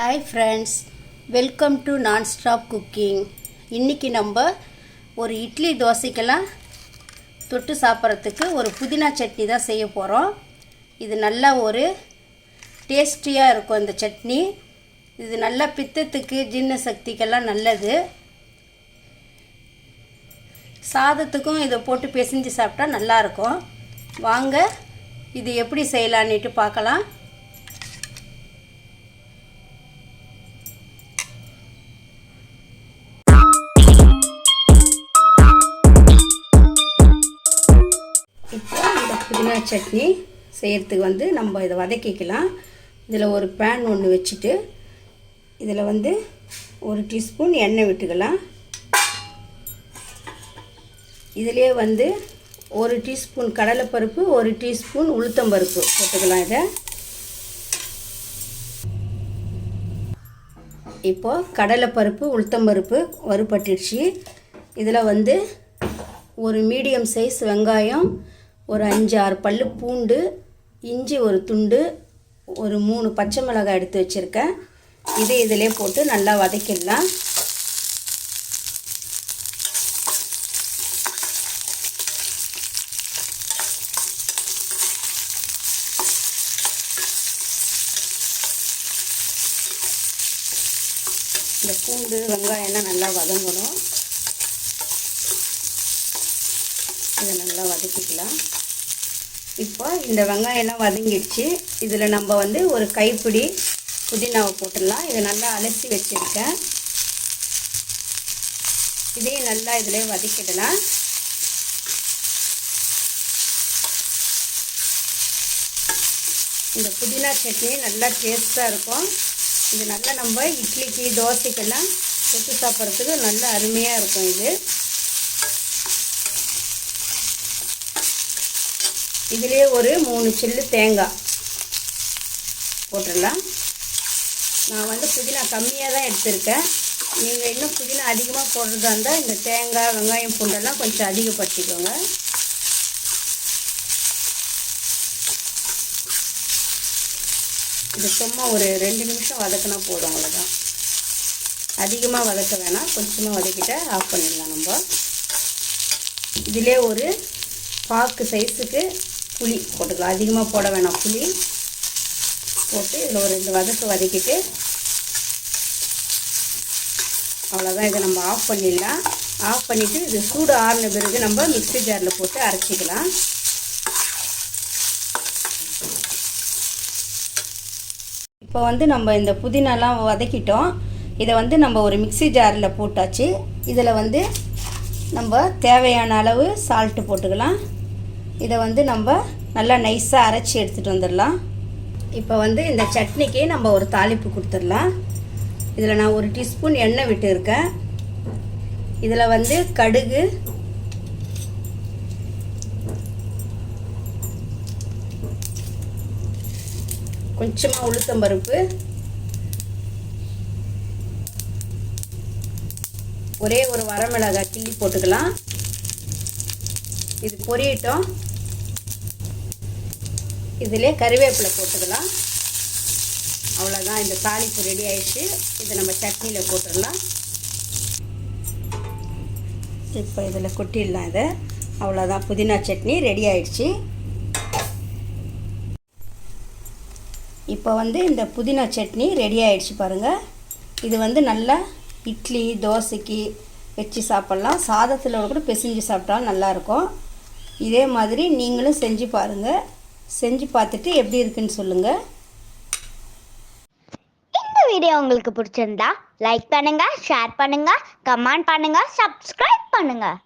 Hi friends welcome to non stop cooking இன்றைக்கி நம்ம ஒரு இட்லி தோசைக்கெல்லாம் தொட்டு சாப்பிட்றதுக்கு ஒரு புதினா சட்னி தான் செய்ய போகிறோம் இது நல்லா ஒரு டேஸ்டியாக இருக்கும் இந்த சட்னி. இது நல்லா பித்தத்துக்கு ஜீர்ண சக்திக்கெல்லாம் நல்லது. சாதத்துக்கும் இதை போட்டு பிசைஞ்சு சாப்பிட்டா நல்லாயிருக்கும் வாங்க இது எப்படி செய்யலான்னுட்டு பார்க்கலாம். இந்த சட்னி செய்கிறதுக்கு வந்து நம்ம இதை வதக்கிக்கலாம். இதில் ஒரு பேன் ஒன்று வச்சுட்டு இதில் வந்து ஒரு டீஸ்பூன் எண்ணெய் விட்டுக்கலாம். இதிலே வந்து ஒரு டீஸ்பூன் கடலைப்பருப்பு ஒரு டீஸ்பூன் உளுத்தம்பருப்பு போட்டுக்கலாம் இதை. இப்போது கடலைப்பருப்பு உளுத்தம்பருப்பு வறுபட்டுடுச்சு. இதில் வந்து ஒரு மீடியம் சைஸ் வெங்காயம் ஒரு அஞ்சு ஆறு பல் பூண்டு இஞ்சி ஒரு துண்டு ஒரு மூணு பச்சை மிளகாய் எடுத்து வச்சுருக்கேன். இதை இதிலே போட்டு நல்லா வதக்கிடலாம். இந்த பூண்டு வெங்காயம்லாம் நல்லா வதங்கணும். இதை நல்லா வதக்கிக்கலாம். இப்போ இந்த வெங்காயம்லாம் வதங்கிடுச்சு. இதில் நம்ம வந்து ஒரு கைப்பிடி புதினாவை போட்டுடலாம். இதை நல்லா அலசி வச்சுருக்கேன். இதையும் நல்லா இதில் வதக்கிடலாம். இந்த புதினா சட்னி நல்லா டேஸ்ட்டாக இருக்கும். இது நல்லா நம்ம இட்லிக்கு தோசைக்கெல்லாம் தொட்டு சாப்பிட்றதுக்கு நல்ல அருமையாக இருக்கும் இது. இதிலே ஒரு மூணு சில்லு தேங்காய் போட்டுடலாம். நான் வந்து புதினா கம்மியாக தான் எடுத்திருக்கேன். நீங்கள் இன்னும் புதினா அதிகமாக போடுறதா இருந்தால் இந்த தேங்காய் வெங்காயம் பூண்டெல்லாம் கொஞ்சம் அதிகப்படுத்திக்கோங்க. இது சும்மா ஒரு ரெண்டு நிமிஷம் வதக்கினா போதும் அவ்வளோதான் அதிகமாக வதக்க வேணாம். கொஞ்சமாக வதக்கிட்ட ஆஃப் பண்ணிடலாம் நம்ம. இதிலே ஒரு பாக்கு சைஸுக்கு புளி போட்டுக்கலாம். அதிகமாக போட வேணாம். புளி போட்டு இதில் ஒரு ரெண்டு வதக்கு வதக்கிட்டு அவ்வளோதான் இதை நம்ம ஆஃப் பண்ணிடலாம். ஆஃப் பண்ணிவிட்டு இது சூடு ஆறின பிறகு நம்ம மிக்ஸி ஜாரில் போட்டு அரைச்சிக்கலாம். இப்போ வந்து நம்ம இந்த புதினாலாம் வதக்கிட்டோம். இதை வந்து நம்ம ஒரு மிக்ஸி ஜாரில் போட்டாச்சு. இதில் வந்து நம்ம தேவையான அளவு சால்ட்டு போட்டுக்கலாம். இதை வந்து நம்ம நல்லா நைஸாக அரைச்சி எடுத்துகிட்டு வந்துடலாம். இப்போ வந்து இந்த சட்னிக்கு நம்ம ஒரு தாளிப்பு கொடுத்துடலாம். இதில் நான் ஒரு டீஸ்பூன் எண்ணெய் விட்டு இருக்கேன் இதில் வந்து கடுகு கொஞ்சமாக உளுத்தம் பருப்பு ஒரே ஒரு வரமிளகாய் கிள்ளி போட்டுக்கலாம். இது பொரியட்டும். இதிலே கருவேப்பிலை போட்டுக்கலாம். அவ்வளோதான் இந்த தாளிப்பு ரெடி ஆயிடுச்சு. இதை நம்ம சட்னியில் போட்டுடலாம். இப்போ இதில் கொட்டிடலாம் இதை. அவ்வளோதான் புதினா சட்னி ரெடி ஆயிடுச்சு. இப்போ வந்து இந்த புதினா சட்னி ரெடி ஆயிடுச்சு பாருங்கள் இது வந்து நல்லா இட்லி தோசைக்கு வச்சு சாப்பிட்லாம். சாதத்தில் கூட பிசைஞ்சு சாப்பிட்டாலும் நல்லாயிருக்கும் இதே மாதிரி நீங்களும் செஞ்சு பாருங்கள் செஞ்சு பார்த்துட்டு எப்படி இருக்குன்னு சொல்லுங்கள் இந்த வீடியோ உங்களுக்கு பிடிச்சிருந்தா லைக் பண்ணுங்கள் ஷேர் பண்ணுங்கள் கமெண்ட் பண்ணுங்கள் சப்ஸ்கிரைப் பண்ணுங்கள்